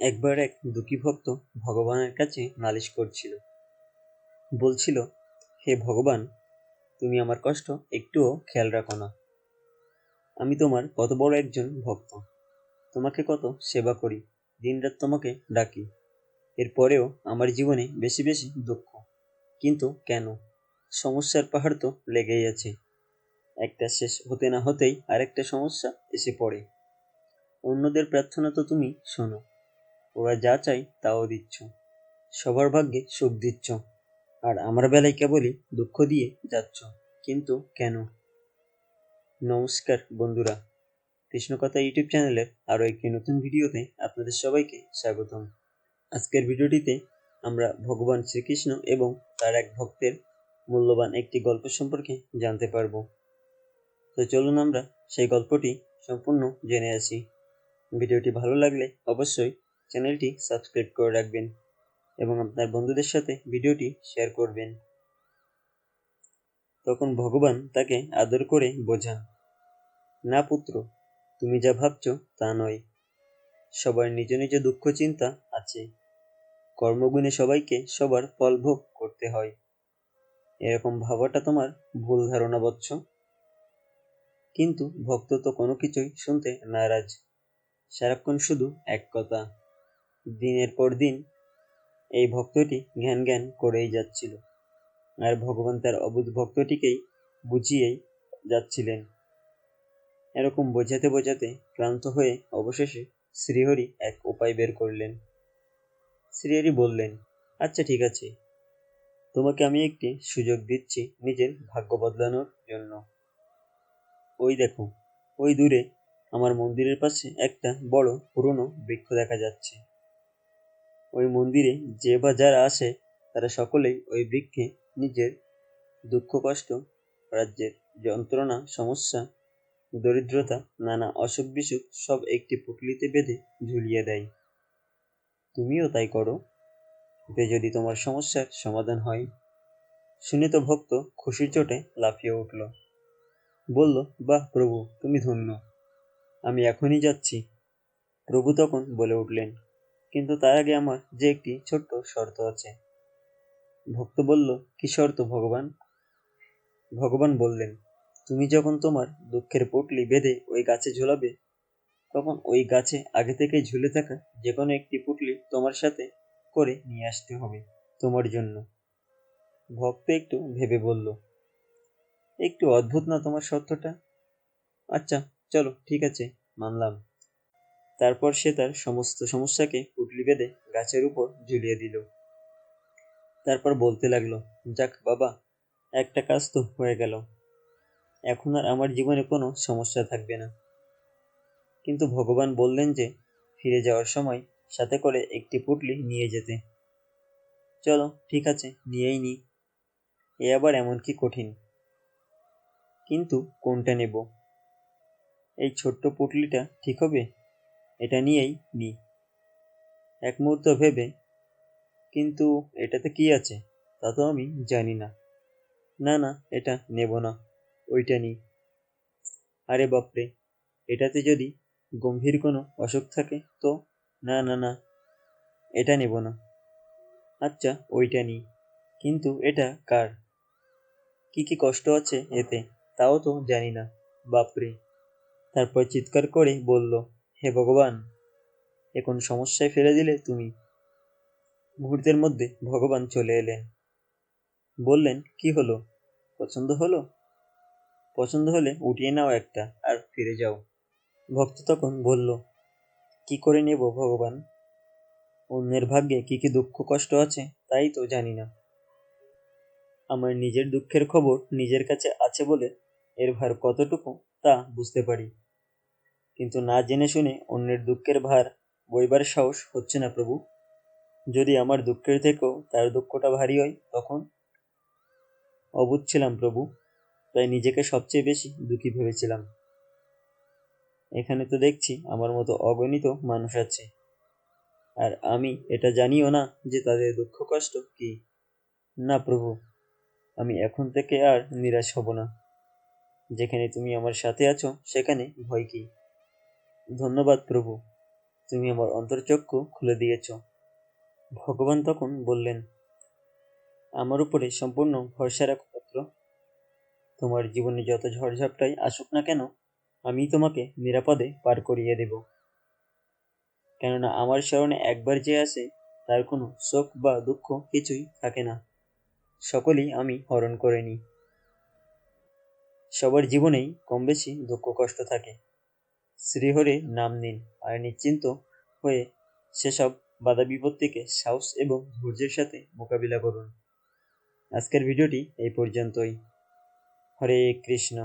একবার এক দুঃখী ভক্ত ভগবানের কাছে নালিশ করছিল। বলছিল, হে ভগবান, তুমি আমার কষ্ট একটুও খেয়াল রাখো না। আমি তোমার কত বড় একজন ভক্ত। তোমাকে কত সেবা করি। দিনরাত তোমাকে ডাকি। এরপরেও আমার জীবনে বেশি বেশি দুঃখ। কিন্তু কেন? সমস্যার পাহাড় তো লেগেই আছে। একটা শেষ হতে না হতেই আরেকটা সমস্যা এসে পড়ে। অন্যদের প্রার্থনা তো তুমি শোনো। ওরা যা চাই তাও দিচ্ছ। সবার ভাগ্যে সুখ দিচ্ছ। আর আমার বেলায় কেবলই দুঃখ দিয়ে যাচ্ছ। কিন্তু কেন? নমস্কার, বন্ধুরা। কৃষ্ণকথা ইউটিউব চ্যানেলের আরও একটি নতুন ভিডিওতে আপনাদের সবাইকে স্বাগতম। আজকের ভিডিওটিতে আমরা ভগবান শ্রীকৃষ্ণ এবং তার এক ভক্তের মূল্যবান একটি গল্প সম্পর্কে জানতে পারব। তো চলুন আমরা সেই গল্পটি সম্পূর্ণ জেনে আসি। ভিডিওটি ভালো লাগলে অবশ্যই চ্যানেলটি সাবস্ক্রাইব করে রাখবেন এবং আপনার বন্ধুদের সাথে ভিডিওটি শেয়ার করবেন। তখন ভগবান তাকে আদর করে বোঝান, না পুত্র, তুমি যা ভাবছ তা নয়। সবার নিজ নিজ দুঃখ চিন্তা আছে। কর্মগুণে সবাইকে সবার ফল ভোগ করতে হয়। এরকম ভাবাটা তোমার ভুল ধারণা বৎস কিন্তু ভক্ত তো কোনো কিছুই শুনতে নারাজ। সারাক্ষণ শুধু এক কথা। দিনের পর দিন এই ভক্তটি জ্ঞান জ্ঞান করেই যাচ্ছিল। আর ভগবান তার অবুধ ভক্তটিকেই বুঝিয়েই যাচ্ছিলেন। এরকম বোঝাতে বোঝাতে ক্লান্ত হয়ে অবশেষে শ্রীহরি এক উপায় বের করলেন। শ্রীহরি বললেন আচ্ছা ঠিক আছে। তোমাকে আমি একটি সুযোগ দিচ্ছি নিজের ভাগ্য বদলানোর জন্য। ওই দেখো, ওই দূরে আমার মন্দিরের পাশে একটা বড় পুরনো বৃক্ষ দেখা যাচ্ছে। ওই মন্দিরে যে বা যারা আসে, তারা সকলেই ওই বৃক্ষে নিজের দুঃখ, কষ্ট, রাজ্যের যন্ত্রণা, সমস্যা, দরিদ্রতা, নানা অসুখ বিসুখ সব একটি পুটলিতে বেঁধে ঝুলিয়ে দেয়। তুমিও তাই করো। এতে যদি তোমার সমস্যার সমাধান হয়। শুনে তো ভক্ত খুশির চোটে লাফিয়ে উঠল। বলল, বাহ, প্রভু, তুমি ধন্য। আমি এখনই যাচ্ছি। প্রভু তখন বলে উঠলেন কিন্তু তার আগে আমার যে একটি ছোট্ট শর্ত আছে। ভক্ত বলল, কি শর্ত ভগবান? ভগবান বললেন, তুমি যখন তোমার দুঃখের পটলি বেঁধে ওই গাছে ঝোলাবে, তখন ওই গাছে আগে থেকে ঝুলে থাকা যে কোনো একটি পুটলি তোমার সাথে করে নিয়ে আসতে হবে তোমার জন্য। ভক্ত একটু ভেবে বলল, একটু অদ্ভুত না তোমার শর্তটা? আচ্ছা চলো, ঠিক আছে, মানলাম। তারপর সে তার সমস্ত সমস্যাকে পুটলি বেঁধে গাছের উপর ঝুলিয়ে দিল। তারপর বলতে লাগল, যাক বাবা, একটা কাজ তো হয়ে গেল। এখন আর আমার জীবনে কোনো সমস্যা থাকবে না। কিন্তু ভগবান বললেন যে, ফিরে যাওয়ার সময় সাথে করে একটি পুটলি নিয়ে যেতে। চলো, ঠিক আছে, নিয়েই নি। এ আবার এমন কি কঠিন। কিন্তু কোনটা নেব? এই ছোট্ট পুটলিটা ঠিক হবে? এটা নিয়েই নি। এক মুহূর্ত ভেবে, কিন্তু এটাতে কি আছে তা তো আমি জানি না। না না, এটা নেব না, ওইটা নি আরে বাপরে, এটাতে যদি গম্ভীর কোনো অসুখ থাকে তো? না না না, এটা নেব না। আচ্ছা ওইটা নি কিন্তু এটা কার? কি কি কষ্ট আছে এতে? তাও তো জানি না, বাপরে। তারপর চিৎকার করে বলল হে ভগবান এখন সমস্যায় ফেলে দিলে তুমি? মুহূর্তের মধ্যে ভগবান চলে এলেন। বললেন, কি হলো? পছন্দ হলো? পছন্দ হলে উঠিয়ে নাও একটা আর ফিরে যাও। ভক্ত তখন বলল, কি করে নেব ভগবান? অন্যের ভাগ্যে কি কি দুঃখ কষ্ট আছে তাই তো জানি না। আমার নিজের দুঃখের খবর নিজের কাছে আছে বলে এর ভার কতটুকু তা বুঝতে পারি। কিন্তু না জেনে শুনে অন্যের দুঃখের ভার বইবার সাহস হচ্ছে না প্রভু। যদি আমার দুঃখের থেকেও তার দুঃখটা ভারী হয়, তখন? অবুধ ছিলাম প্রভু, তাই নিজেকে সবচেয়ে বেশি দুঃখী ভেবেছিলাম। এখানে তো দেখছি আমার মতো অগণিত মানুষ আছে। আর আমি এটা জানিও না যে তাদের দুঃখ কষ্ট কি। না প্রভু, আমি এখন থেকে আর নিরাশ হব না। যেখানে তুমি আমার সাথে আছো, সেখানে ভয় কি? ধন্যবাদ প্রভু, তুমি আমার অন্তর্চক্ষু খুলে দিয়েছ। ভগবান তখন বললেন, আমার উপরে সম্পূর্ণ ভরসা রাখো পুত্র। তোমার জীবনে যত ঝড়ঝাপটাই আসুক না কেন, আমি তোমাকে নিরাপদে পার করিয়ে দেব। কেননা আমার স্মরণে একবার যে আসে, তার কোনো শোক বা দুঃখ কিছুই থাকে না। সকলেই আমি হরণ করে নিই। সবার জীবনেই কম বেশি দুঃখ কষ্ট থাকে। শ্রীহরে নাম নিন আর নিশ্চিন্ত হয়ে সেসব বাধা বিপত্তিকে সাহস এবং ধৈর্যের সাথে মোকাবিলা করুন। আজকের ভিডিওটি এই পর্যন্তই। হরে কৃষ্ণ।